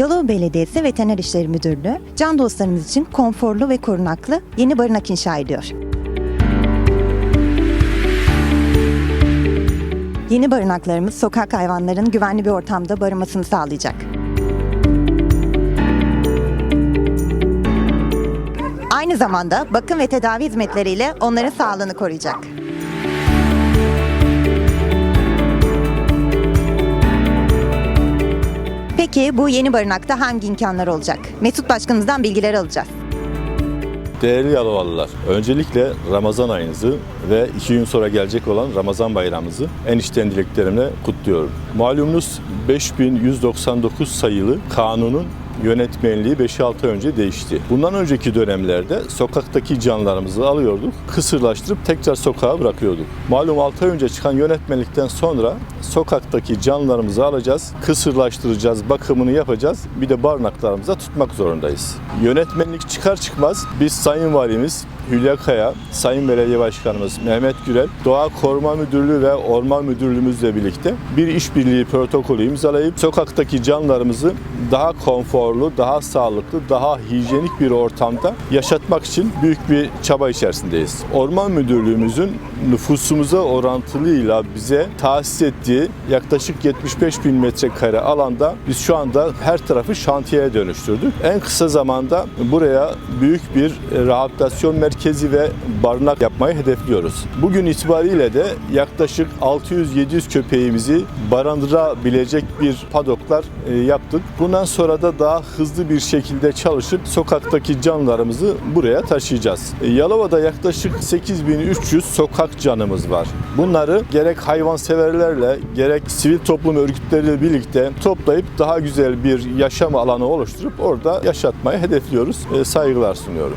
Yalova Belediyesi Veteriner İşleri Müdürlüğü, can dostlarımız için konforlu ve korunaklı yeni barınak inşa ediyor. Yeni barınaklarımız sokak hayvanlarının güvenli bir ortamda barınmasını sağlayacak. Aynı zamanda bakım ve tedavi hizmetleriyle onların sağlığını koruyacak. Peki bu yeni barınakta hangi imkanlar olacak? Mesut Başkanımızdan bilgiler alacağız. Değerli Yalovalılar, öncelikle Ramazan ayınızı ve iki gün sonra gelecek olan Ramazan bayramımızı en içten dileklerimle kutluyorum. Malumunuz 5199 sayılı kanunun yönetmenliği 5-6 ay önce değişti. Bundan önceki dönemlerde sokaktaki canlarımızı alıyorduk, kısırlaştırıp tekrar sokağa bırakıyorduk. Malum 6 ay önce çıkan yönetmenlikten sonra sokaktaki canlarımızı alacağız, kısırlaştıracağız, bakımını yapacağız. Bir de barınaklarımıza tutmak zorundayız. Yönetmenlik çıkar çıkmaz biz Sayın Valimiz Hülya Kaya, Sayın Belediye Başkanımız Mehmet Gürel, Doğa Koruma Müdürlüğü ve Orman Müdürlüğümüzle birlikte bir işbirliği protokolü imzalayıp sokaktaki canlarımızı daha konforlu, daha sağlıklı, daha hijyenik bir ortamda yaşatmak için büyük bir çaba içerisindeyiz. Orman Müdürlüğümüzün nüfusumuza orantılıyla bize tahsis ettiği yaklaşık 75 bin metrekare alanda biz şu anda her tarafı şantiyeye dönüştürdük. En kısa zamanda buraya büyük bir rehabilitasyon merkezi ve barınak yapmayı hedefliyoruz. Bugün itibariyle de yaklaşık 600-700 köpeğimizi barındırabilecek bir padoklar e, yaptık. Bundan sonra da daha hızlı bir şekilde çalışıp sokaktaki canlarımızı buraya taşıyacağız. E, Yalova'da yaklaşık 8300 sokak canımız var. Bunları gerek hayvanseverlerle gerek sivil toplum örgütleriyle birlikte toplayıp daha güzel bir yaşam alanı oluşturup orada yaşatmayı hedefliyoruz. E, Saygılar sunuyorum.